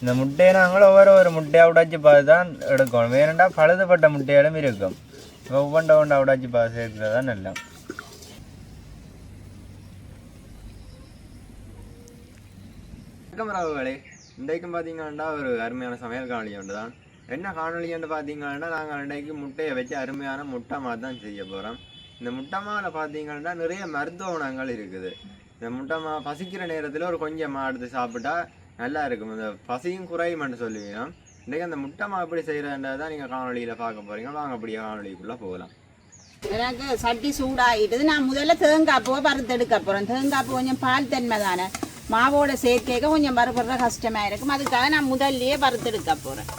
இந்த முட்டையை நாங்கள் ஒவ்வொரு ஒரு முட்டையாக உடைச்சி பார்த்து தான் எடுக்கணும். வேணுண்டா பழுதுபட்ட முட்டையாலும் இருக்கும். ஒவ்வொன்றை ஒன்றா உடைச்சி பார்த்து சேர்க்கிறது தான் நல்லா வணக்கம் ராகுகளே இன்றைக்கும் பார்த்தீங்கன்னா ஒரு அருமையான சமையல் காணொலி ஒன்று தான். என்ன காணொலின்னு பார்த்தீங்கன்னா நாங்கள் இன்றைக்கு முட்டையை வச்சு அருமையான முட்டை மாதிரி தான் செய்ய போகிறோம் இந்த முட்டை மாவில் பார்த்தீங்கன்னா நிறைய மருத்துவ குணங்கள் இருக்குது. இந்த முட்டை மா பசிக்கிற நேரத்தில் ஒரு கொஞ்சம் மா எடுத்து சாப்பிட்டா நல்லா இருக்கும் இந்த பசியும் குறையுமென்று சொல்லுவீங்க. இன்றைக்கு அந்த முட்டை மா எப்படி செய்கிறன்றதை நீங்கள் காணொலியில் பார்க்க போகிறீங்க வாங்க அப்படியே காணொலிக்குள்ளே போகலாம். எனக்கு சட்டி சூடாகிட்டது. நான் முதல்ல தேங்காய் பூவை வறுத்தெடுக்க போகிறேன் தேங்காய் பூ கொஞ்சம் பால் தன்மை தானே. மாவோட சேர்க்கைக்க கொஞ்சம் வறுபடுற கஷ்டமாக இருக்கும். அதுக்காக நான் முதல்லையே வறுத்தெடுக்க போகிறேன்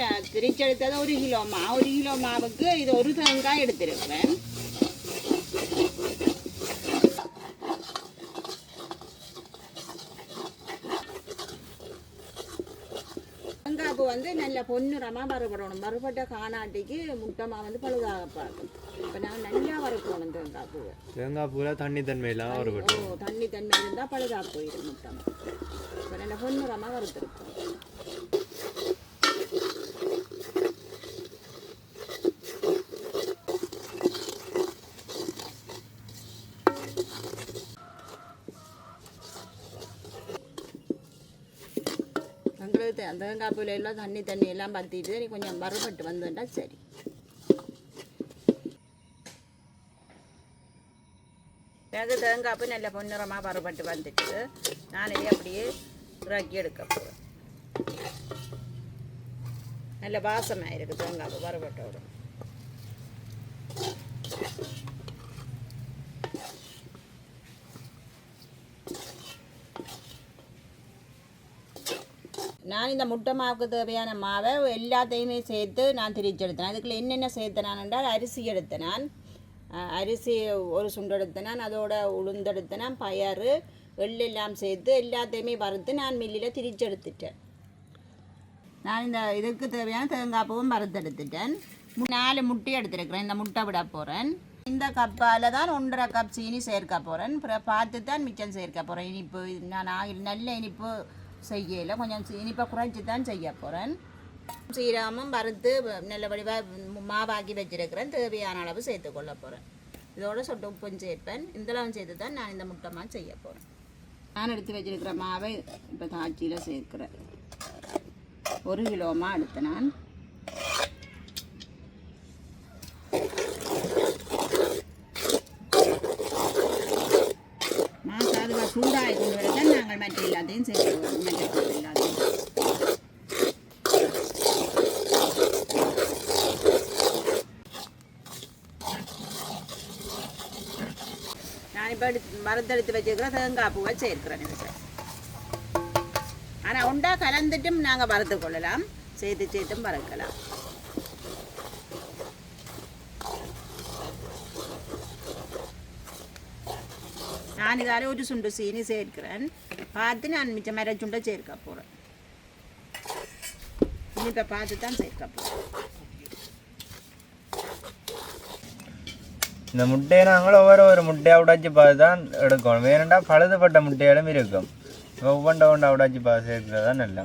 நான் திரிச்செடுத்தது ஒரு கிலோ மா ஒரு கிலோ மாவுக்கு இது ஒரு தேங்காய் எடுத்திருக்கிறேன் தேங்காய்ப்பு வந்து நல்ல பொன்னிறமாக வறுபடணும் வறுபட்ட காணாட்டிக்கு முட்டமாக வந்து பழுதாக பார்க்கும் இப்போ நான் நல்லா வறுக்கணும் தேங்காய் பூவை தேங்காய் பூவில் தண்ணி தன்மையெல்லாம் ஒரு ஓ தண்ணி தன்மை இருந்தால் பழுதாக போயிடும் முட்டம் இப்போ நல்ல பொன்னிறமாக வறுத்துருக்கோம் எங்களுக்கு தே- தேங்காய் பூவில் எல்லாம் தண்ணி தண்ணி எல்லாம் பற்றிட்டு நீ கொஞ்சம் மறுபட்டு வந்துட்டா சரி. எனக்கு தேங்காய் பூ நல்ல பொன்னிறமாக வறுபட்டு வந்துட்டு நான் இதை அப்படியே இறக்கி எடுக்க போகிறேன் நல்ல வாசமாக இருக்குது தேங்காய் பூ நான் இந்த முட்டை மாவுக்கு தேவையான மாவை எல்லாத்தையுமே சேர்த்து நான் திரிச்செடுத்தேன். அதுக்குள்ளே என்னென்ன சேர்த்தேன் நான் என்றால் அரிசி எடுத்தேன் நான். அரிசி ஒரு சுண்டு எடுத்தேன் நான். அதோட உளுந்தெடுத்தேன் பயறு எள்ளெல்லாம் சேர்த்து எல்லாத்தையுமே வறுத்து நான் மில்லில் திரிச்செடுத்துட்டேன். நான் இந்த இதுக்கு தேவையான தேங்காய் பூவும் வறுத்து எடுத்துட்டேன். நாலு முட்டை எடுத்துருக்கிறேன். இந்த முட்டை விட போகிறேன் இந்த கப்பால் தான் ஒன்றரை கப் சீனி சேர்க்க போகிறேன் அப்புறம் பார்த்து தான் மிச்சம் சேர்க்க போகிறேன் இனிப்பு நான் நல்ல இனிப்பு செய்யல. கொஞ்சம் இனிப்பாக இனிப்பை குறைச்சி தான் செய்ய போகிறேன் சீரகமும் வறுத்து நல்ல வடிவாக மாவாக்கி வச்சிருக்கிறேன். தேவையான அளவு சேர்த்துக்கொள்ள போகிறேன் இதோட சொட்டு உப்பும் சேர்ப்பேன். இதெல்லாம் சேர்த்து தான் நான் இந்த முட்டை செய்ய போகிறேன் நான் எடுத்து வச்சிருக்கிற மாவை இப்போ காட்சியில் சேர்க்கிறேன். ஒரு கிலோமா எடுத்து நான் நாங்கள் மற்ற எல்லாத்தையும் சேர்த்து மற்ற எல்லாத்தையும் நான் இப்போ எடுத்து மரத்தெடுத்து வச்சிருக்கிற தேங்காய் பூவை சேர்க்கிறேன் சார் ஆனால் உண்டா கலந்துட்டும் நாங்கள் வறுத்து கொள்ளலாம் சேர்த்து சேர்த்தும் வறுக்கலாம் நான் இதால ஒரு சுண்டு சீனி சேர்க்கிறேன் பார்த்து நான் மிச்சம் மர சேர்க்க போகிறேன் இனிப்பை பார்த்து தான் சேர்க்க போகிறேன் இந்த முட்டையை நாங்கள் ஒவ்வொரு ஒரு முட்டையாக உடைச்சி பார்த்து தான் எடுக்கணும். வேணுண்டா பழுதுபட்ட முட்டையாலும் இருக்கும். ஒவ்வொன்றை ஒன்றா உடைச்சி பார்த்து சேர்க்கிறது தான் நல்லா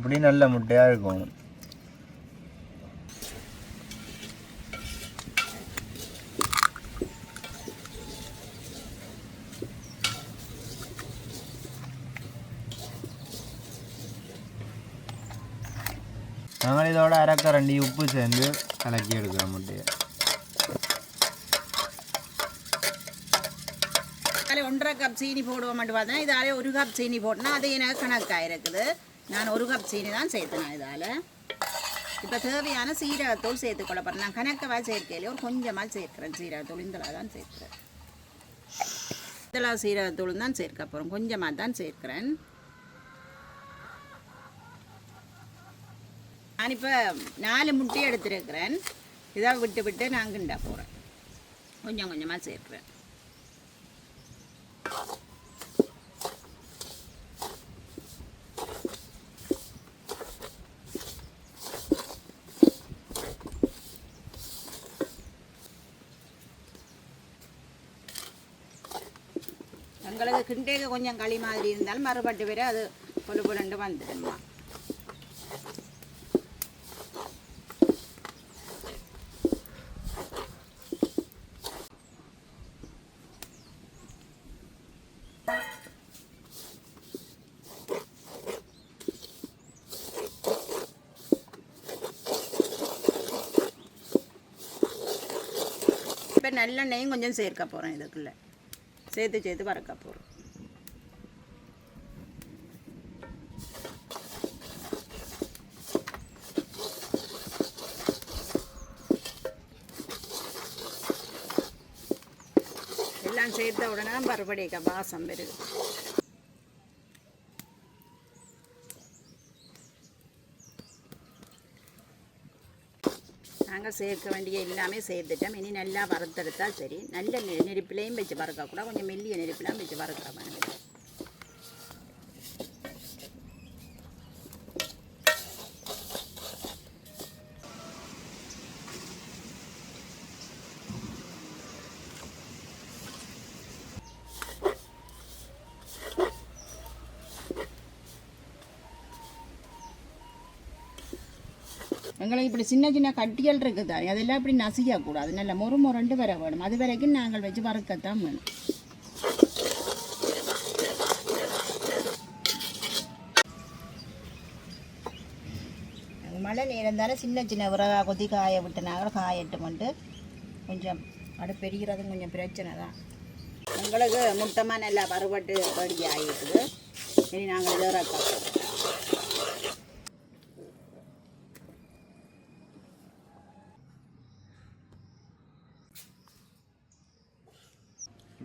இப்படி நல்ல முட்டையாக இருக்கும். நாங்கள் இதோட அரைக்கரண்டி உப்பு சேர்ந்து கலக்கி எடுக்கிறோம் முட்டையை. அதில் ஒன்றரை கப் சீனி போடுவோம்ட்டு பார்த்தோன்னா இதாலே ஒரு கப் சீனி போட்டோன்னா அது எனக்கு கணக்காக இருக்குது. நான் ஒரு கப் சீனி தான் சேர்த்தேன் இதால் இப்போ தேவையான சீரகத்தூள் சேர்த்துக்கொள்ள போகிறேன் நான் கணக்கமாக சேர்க்கையில ஒரு கொஞ்சமாக சேர்க்குறேன் சீரகத்தூள் இந்தளவு தான் சேர்க்குறேன் இந்தளவு சீரகத்தூள் தான் சேர்க்க போகிறோம் கொஞ்சமாக தான் சேர்க்குறேன் நான் இப்போ நாலு முட்டி எடுத்துருக்கிறேன் இதை விட்டு விட்டு நான் கிண்டா போகிறேன் கொஞ்சம் கொஞ்சமாக சேர்க்குறேன் எங்களுக்கு கிண்டேக்கு கொஞ்சம் களி மாதிரி இருந்தாலும் மறுபட்டு பேர் அது பொழு பொழுண்டு வந்துடுமா. இப்போ நல்லெண்ணெயும் கொஞ்சம் சேர்க்க போகிறோம் இதுக்குள்ளே. சேர்த்து சேர்த்து வறுக்க போகிறோம் எல்லாம் சேர்த்த உடனே தான் மறுபடியும் வாசம் வருது நாங்கள் சேர்க்க வேண்டிய எல்லாமே சேர்த்துட்டோம். இனி நல்லா வறுத்தெடுத்தால் சரி. நல்ல நெருப்பிலையும் வச்சு வறுக்கக்கூடாது. கொஞ்சம் மெல்லிய நெருப்பிலாம் வச்சு வறுக்க வேணும் எங்களுக்கு இப்படி சின்ன சின்ன கட்டிகள் இருக்குது. அதெல்லாம் இப்படி நசிக்கக்கூடாது நல்ல மொறு மொரண்டு வர வேணும். அது வரைக்கும் நாங்கள் வச்சு வறுக்கத்தான் வேணும். மழை நேரம் தானே சின்ன சின்ன விறகா கொத்தி காய விட்டுனாங்க காயட்டுமெண்டு கொஞ்சம் அடுப்பு பெரிகிறதும் கொஞ்சம் பிரச்சனை தான். எங்களுக்கு முட்டமாக நல்லா வறுபட்டு படி ஆகிட்டுது இனி நாங்கள் இதை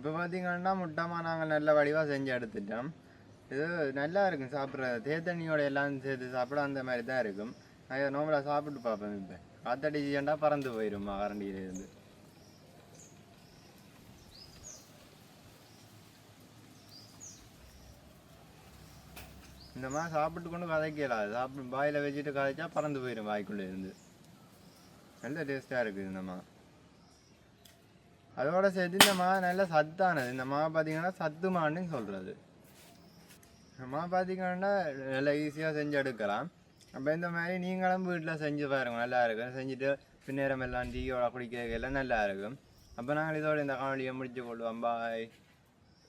இப்போ பார்த்தீங்கன்னா முட்டாமா நாங்கள் நல்ல வடிவாக செஞ்சு எடுத்துட்டோம். இது நல்லா இருக்கும் சாப்பிட்ற தேத்தண்ணியோட எல்லாம் சேர்த்து சாப்பிட அந்த மாதிரி தான் இருக்கும். நான் நோம்பலாக சாப்பிட்டு பார்ப்பேன் இப்போ. காத்தடிச்சுட்டா பறந்து போயிடும் கரண்டியிலேருந்து இந்த மாதிரி சாப்பிட்டு கொண்டு கதைக்கலாது சாப்பிட்டு வாயில் வச்சுட்டு கதைச்சா பறந்து போயிடும் வாய்க்குள்ளே இருந்து. நல்ல டேஸ்ட்டாக இருக்குது இந்த மாதிரி. அதோட சேர்த்து இந்த மா நல்ல சத்தானது. இந்த மா பார்த்தீங்கன்னா சத்து மான்னு சொல்கிறது இந்த மா பார்த்தீங்கன்னா நல்லா ஈஸியாக செஞ்சு எடுக்கலாம் அப்போ இந்த மாதிரி நீங்களும் வீட்டில் செஞ்சு பாருங்க. நல்லா இருக்கும். செஞ்சுட்டு பின்னேரம் எல்லாம் டீயோட குடிக்க எல்லாம் நல்லா இருக்கும். அப்போ நாங்கள் இதோட இந்த காணொலியை முடிச்சு கொள்வோம். பாய்